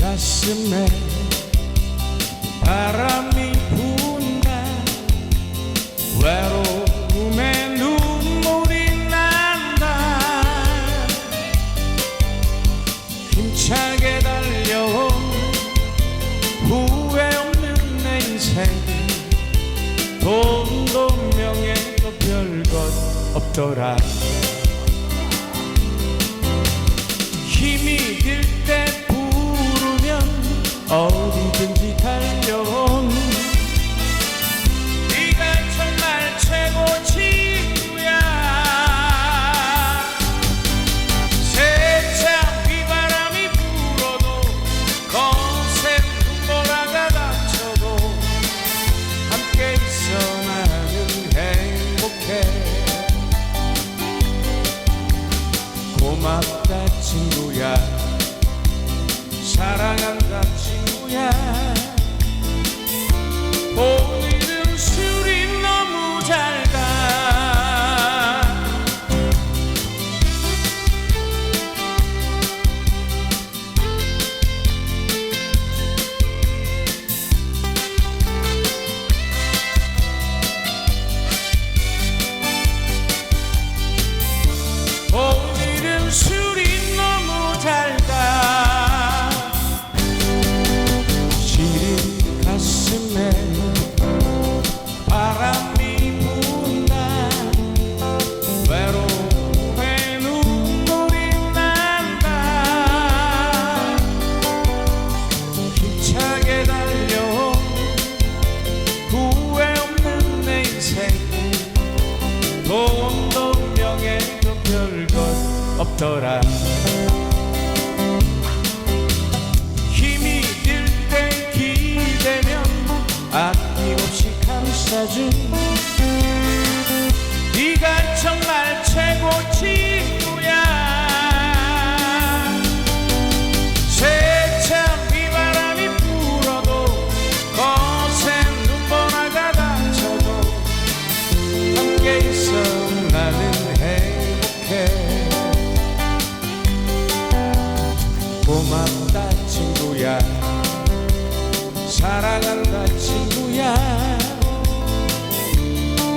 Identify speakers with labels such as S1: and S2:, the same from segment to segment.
S1: 가슴에 바람이 분다. 외로움에 눈물이 난다. 힘차게 달려온 후회 없는 내 인생 돈도 명예도 별것 없더라 고맙다 친구야. 사랑한다 친구야 없더라. 힘이 들때 기대면 아낌없이 감싸준. 네가 정말 최고 친 고맙다 친구야. 사랑한다 친구야.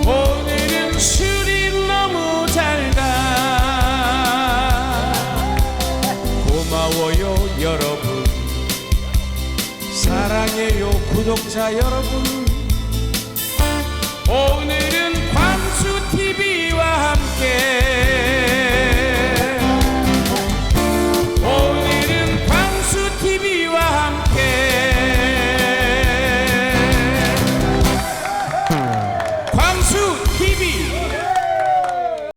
S1: 오늘은 술이 너무 달다. 고마워요 여러분. 사랑해요 구독자 여러분